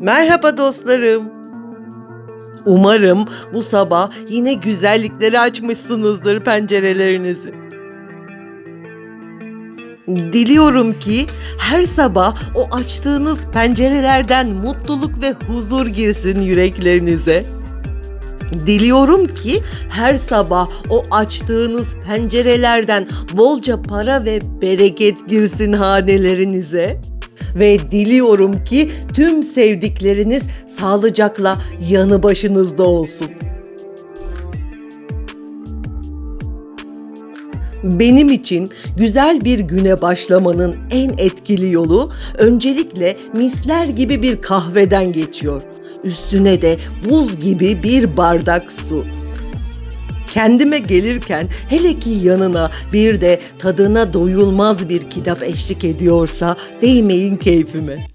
Merhaba dostlarım. Umarım bu sabah yine güzellikleri açmışsınızdır pencerelerinizi. Diliyorum ki her sabah o açtığınız pencerelerden mutluluk ve huzur girsin yüreklerinize. Diliyorum ki her sabah o açtığınız pencerelerden bolca para ve bereket girsin hanelerinize. Ve diliyorum ki tüm sevdikleriniz sağlıcakla yanı başınızda olsun. Benim için güzel bir güne başlamanın en etkili yolu öncelikle misler gibi bir kahveden geçiyor. Üstüne de buz gibi bir bardak su. Kendime gelirken hele ki yanına bir de tadına doyulmaz bir kitap eşlik ediyorsa değmeyin keyfime.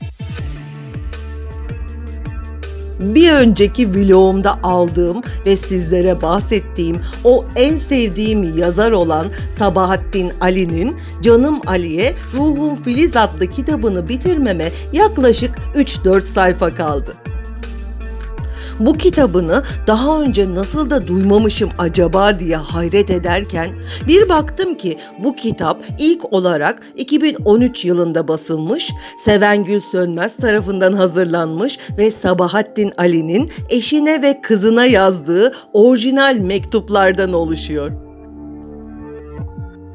Bir önceki vlogumda aldığım ve sizlere bahsettiğim o en sevdiğim yazar olan Sabahattin Ali'nin Canım Ali'ye Ruhum Filiz adlı kitabını bitirmeme yaklaşık 3-4 sayfa kaldı. Bu kitabını daha önce nasıl da duymamışım acaba diye hayret ederken bir baktım ki bu kitap ilk olarak 2013 yılında basılmış, Sevengül Sönmez tarafından hazırlanmış ve Sabahattin Ali'nin eşine ve kızına yazdığı orijinal mektuplardan oluşuyor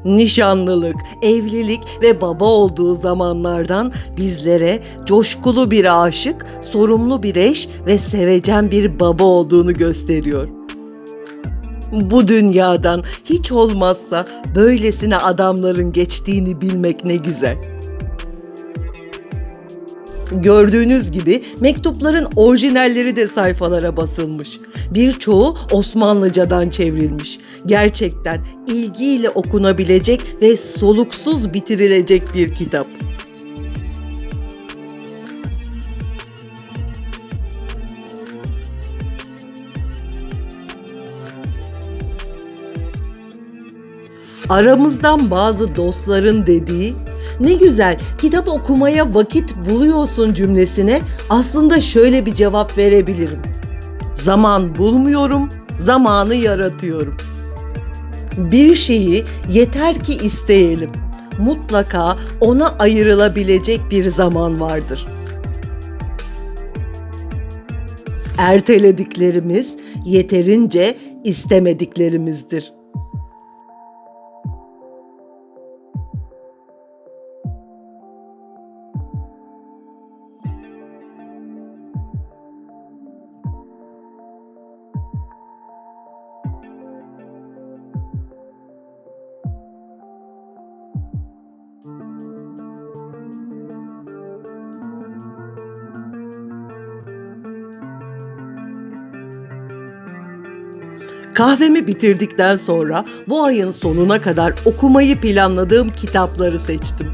nişanlılık, evlilik ve baba olduğu zamanlardan bizlere coşkulu bir aşık, sorumlu bir eş ve sevecen bir baba olduğunu gösteriyor. Bu dünyadan hiç olmazsa böylesine adamların geçtiğini bilmek ne güzel. Gördüğünüz gibi mektupların orijinalleri de sayfalara basılmış. Birçoğu Osmanlıcadan çevrilmiş. Gerçekten ilgiyle okunabilecek ve soluksuz bitirilecek bir kitap. Aramızdan bazı dostların dediği ne güzel kitap okumaya vakit buluyorsun cümlesine aslında şöyle bir cevap verebilirim. Zaman bulmuyorum, zamanı yaratıyorum. Bir şeyi yeter ki isteyelim. Mutlaka ona ayrılabilecek bir zaman vardır. Ertelediklerimiz yeterince istemediklerimizdir. Kahvemi bitirdikten sonra bu ayın sonuna kadar okumayı planladığım kitapları seçtim.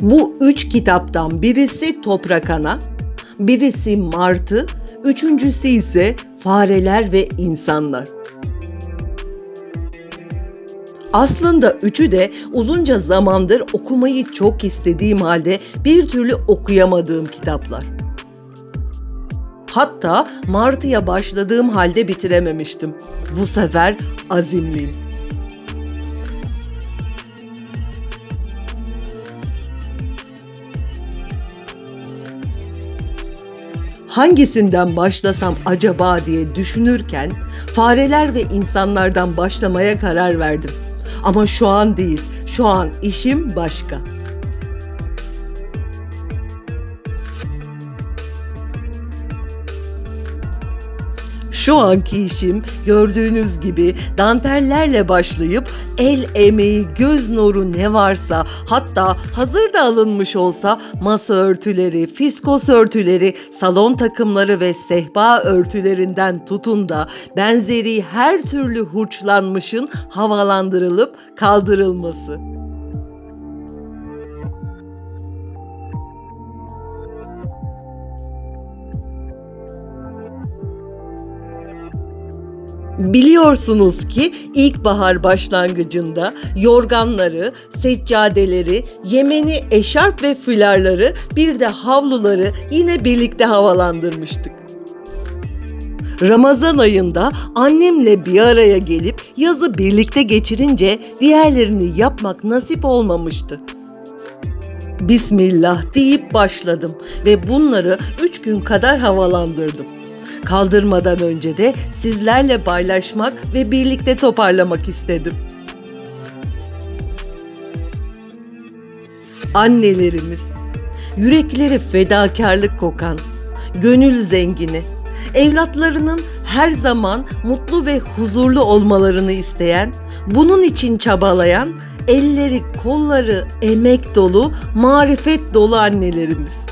Bu üç kitaptan birisi Toprak Ana, birisi Martı, üçüncüsü ise Fareler ve İnsanlar. Aslında üçü de uzunca zamandır okumayı çok istediğim halde bir türlü okuyamadığım kitaplar. Hatta Martı'ya başladığım halde bitirememiştim. Bu sefer azimliyim. hangisinden başlasam acaba diye düşünürken fareler ve insanlardan başlamaya karar verdim. Ama şu an değil. Şu an işim başka. Şu anki işim gördüğünüz gibi dantellerle başlayıp el emeği, göz nuru ne varsa hatta hazır da alınmış olsa masa örtüleri, fiskos örtüleri, salon takımları ve sehpa örtülerinden tutun da benzeri her türlü hurçlanmışın havalandırılıp kaldırılması. Biliyorsunuz ki ilkbahar başlangıcında yorganları, seccadeleri, Yemeni eşarp ve fülarları bir de havluları yine birlikte havalandırmıştık. Ramazan ayında annemle bir araya gelip yazı birlikte geçirince diğerlerini yapmak nasip olmamıştı. Bismillah deyip başladım ve bunları üç gün kadar havalandırdım. Kaldırmadan önce de sizlerle paylaşmak ve birlikte toparlamak istedim. Annelerimiz, yürekleri fedakarlık kokan, gönül zengini, evlatlarının her zaman mutlu ve huzurlu olmalarını isteyen, bunun için çabalayan, elleri kolları emek dolu, marifet dolu annelerimiz.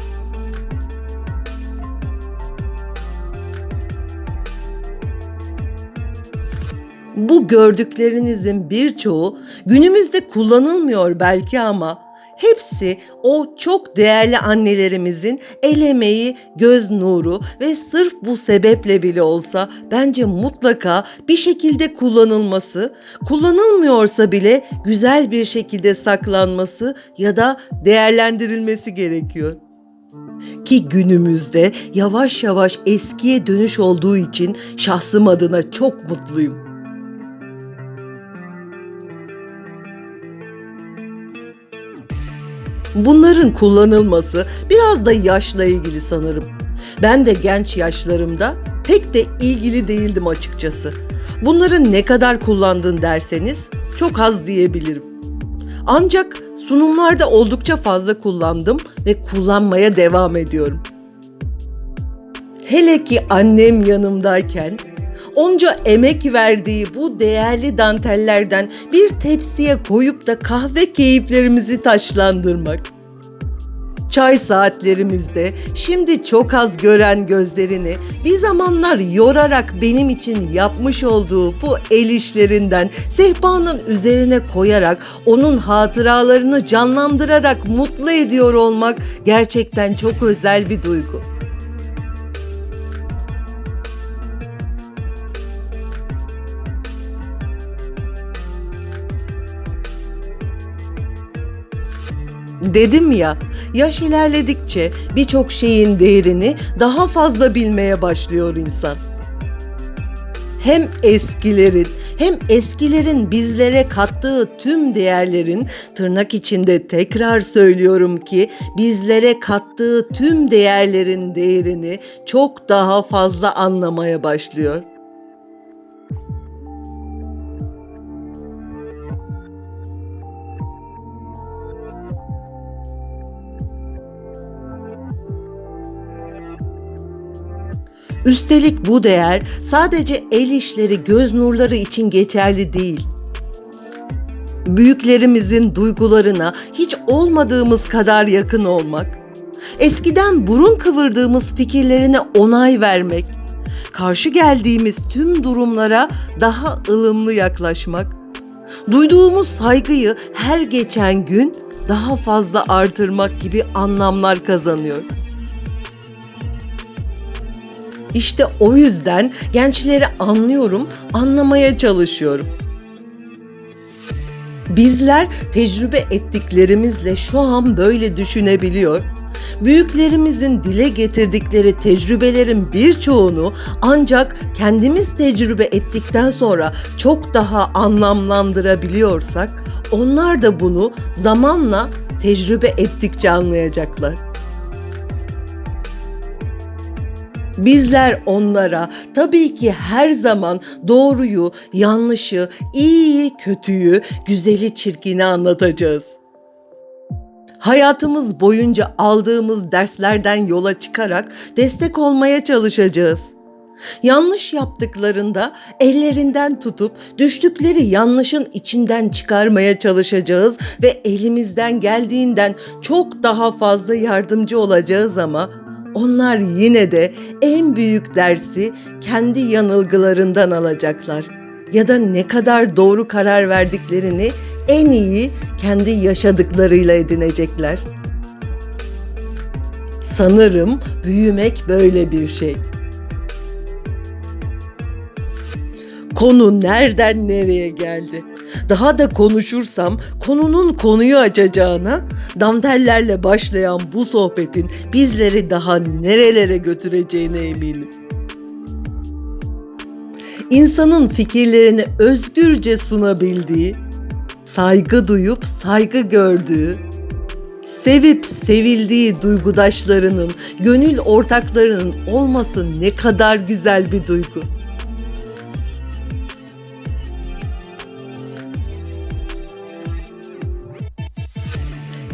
Bu gördüklerinizin birçoğu günümüzde kullanılmıyor belki ama hepsi o çok değerli annelerimizin el emeği, göz nuru ve sırf bu sebeple bile olsa bence mutlaka bir şekilde kullanılması, kullanılmıyorsa bile güzel bir şekilde saklanması ya da değerlendirilmesi gerekiyor ki günümüzde yavaş yavaş eskiye dönüş olduğu için şahsım adına çok mutluyum. Bunların kullanılması biraz da yaşla ilgili sanırım. Ben de genç yaşlarımda pek de ilgili değildim açıkçası. Bunların ne kadar kullandın derseniz çok az diyebilirim. Ancak sunumlarda oldukça fazla kullandım ve kullanmaya devam ediyorum. Hele ki annem yanımdayken onca emek verdiği bu değerli dantellerden bir tepsiye koyup da kahve keyiflerimizi taşlandırmak. Çay saatlerimizde şimdi çok az gören gözlerini bir zamanlar yorarak benim için yapmış olduğu bu el işlerinden sehpanın üzerine koyarak onun hatıralarını canlandırarak mutlu ediyor olmak gerçekten çok özel bir duygu. Dedim ya, yaş ilerledikçe birçok şeyin değerini daha fazla bilmeye başlıyor insan. Hem eskilerin hem eskilerin bizlere kattığı tüm değerlerin tırnak içinde tekrar söylüyorum ki bizlere kattığı tüm değerlerin değerini çok daha fazla anlamaya başlıyor. Üstelik bu değer sadece el işleri, göz nurları için geçerli değil. Büyüklerimizin duygularına hiç olmadığımız kadar yakın olmak, eskiden burun kıvırdığımız fikirlerine onay vermek, karşı geldiğimiz tüm durumlara daha ılımlı yaklaşmak, duyduğumuz saygıyı her geçen gün daha fazla artırmak gibi anlamlar kazanıyor. İşte o yüzden gençleri anlıyorum, anlamaya çalışıyorum. Bizler tecrübe ettiklerimizle şu an böyle düşünebiliyor. Büyüklerimizin dile getirdikleri tecrübelerin birçoğunu ancak kendimiz tecrübe ettikten sonra çok daha anlamlandırabiliyorsak onlar da bunu zamanla tecrübe ettikçe anlayacaklar. Bizler onlara tabii ki her zaman doğruyu, yanlışı, iyiyi, kötüyü, güzeli, çirkini anlatacağız. Hayatımız boyunca aldığımız derslerden yola çıkarak destek olmaya çalışacağız. Yanlış yaptıklarında ellerinden tutup düştükleri yanlışın içinden çıkarmaya çalışacağız ve elimizden geldiğinden çok daha fazla yardımcı olacağız ama onlar yine de en büyük dersi kendi yanılgılarından alacaklar ya da ne kadar doğru karar verdiklerini en iyi kendi yaşadıklarıyla edinecekler. Sanırım büyümek böyle bir şey. Konu nereden nereye geldi? Daha da konuşursam konunun konuyu açacağına, dantellerle başlayan bu sohbetin bizleri daha nerelere götüreceğine eminim. İnsanın fikirlerini özgürce sunabildiği, saygı duyup saygı gördüğü, sevip sevildiği duygudaşlarının, gönül ortaklarının olması ne kadar güzel bir duygu.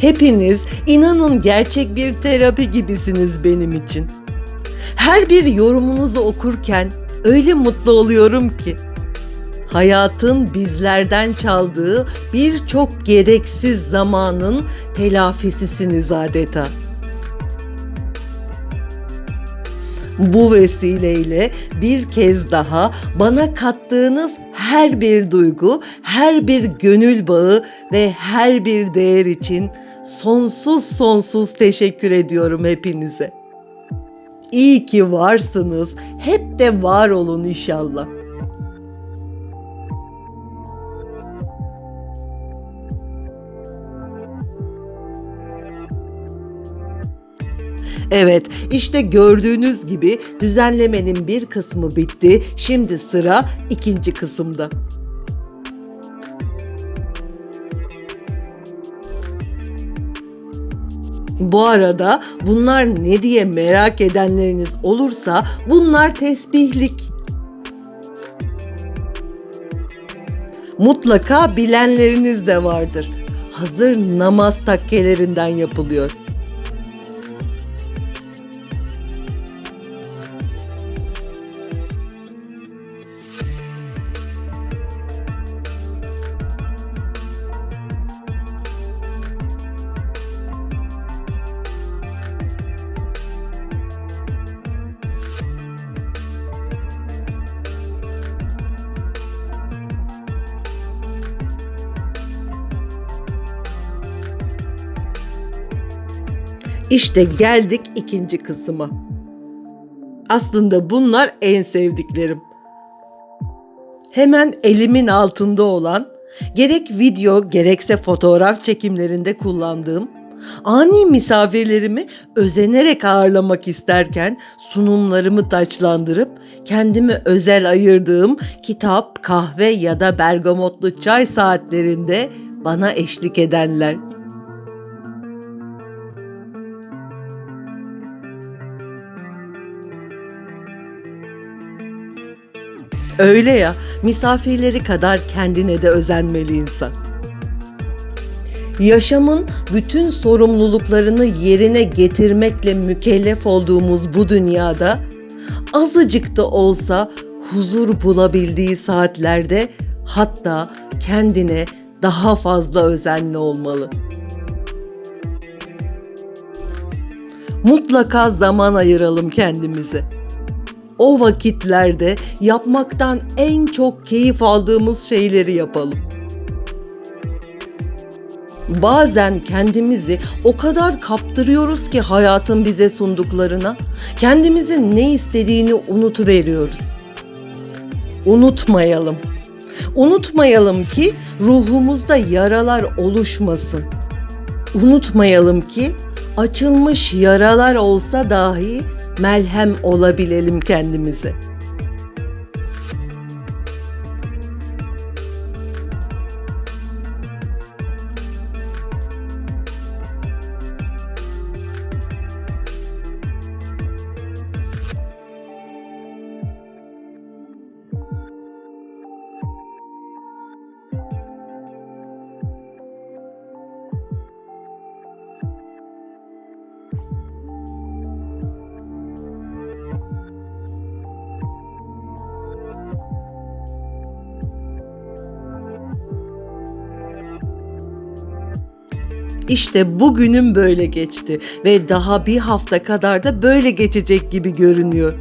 Hepiniz inanın gerçek bir terapi gibisiniz benim için. Her bir yorumunuzu okurken öyle mutlu oluyorum ki. Hayatın bizlerden çaldığı birçok gereksiz zamanın telafisisiniz adeta. Bu vesileyle bir kez daha bana kattığınız her bir duygu, her bir gönül bağı ve her bir değer için sonsuz sonsuz teşekkür ediyorum hepinize. İyi ki varsınız. Hep de var olun inşallah. Evet, işte gördüğünüz gibi düzenlemenin bir kısmı bitti. Şimdi sıra ikinci kısımda. Bu arada bunlar ne diye merak edenleriniz olursa bunlar tesbihlik. Mutlaka bilenleriniz de vardır. Hazır namaz takkelerinden yapılıyor. İşte geldik ikinci kısma. Aslında bunlar en sevdiklerim. Hemen elimin altında olan, gerek video gerekse fotoğraf çekimlerinde kullandığım, ani misafirlerimi özenerek ağırlamak isterken sunumlarımı taçlandırıp kendimi özel ayırdığım kitap, kahve ya da bergamotlu çay saatlerinde bana eşlik edenler. Öyle ya, misafirleri kadar kendine de özenmeli insan. Yaşamın bütün sorumluluklarını yerine getirmekle mükellef olduğumuz bu dünyada azıcık da olsa huzur bulabildiği saatlerde hatta kendine daha fazla özenli olmalı. Mutlaka zaman ayıralım kendimize o vakitlerde yapmaktan en çok keyif aldığımız şeyleri yapalım. Bazen kendimizi o kadar kaptırıyoruz ki hayatın bize sunduklarına, kendimizin ne istediğini unutuveriyoruz. Unutmayalım. Unutmayalım ki ruhumuzda yaralar oluşmasın. Unutmayalım ki açılmış yaralar olsa dahi melhem olabilelim kendimize. İşte bugünüm böyle geçti ve daha bir hafta kadar da böyle geçecek gibi görünüyor.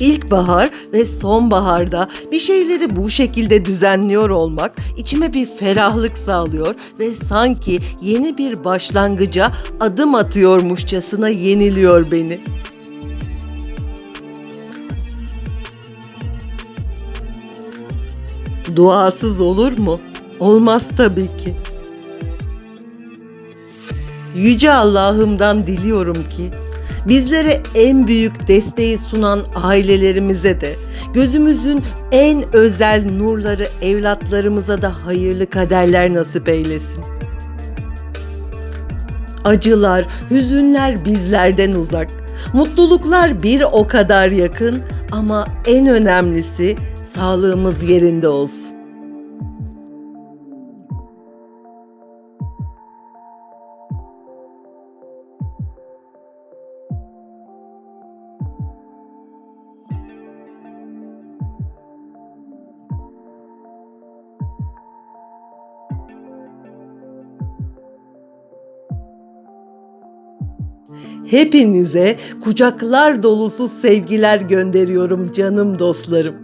İlkbahar ve sonbaharda bir şeyleri bu şekilde düzenliyor olmak içime bir ferahlık sağlıyor ve sanki yeni bir başlangıca adım atıyormuşçasına yeniliyor beni. Duasız olur mu? Olmaz tabii ki. Yüce Allah'ımdan diliyorum ki bizlere en büyük desteği sunan ailelerimize de gözümüzün en özel nurları evlatlarımıza da hayırlı kaderler nasip eylesin. Acılar, hüzünler bizlerden uzak. Mutluluklar bir o kadar yakın ama en önemlisi sağlığımız yerinde olsun. Hepinize kucaklar dolusu sevgiler gönderiyorum canım dostlarım.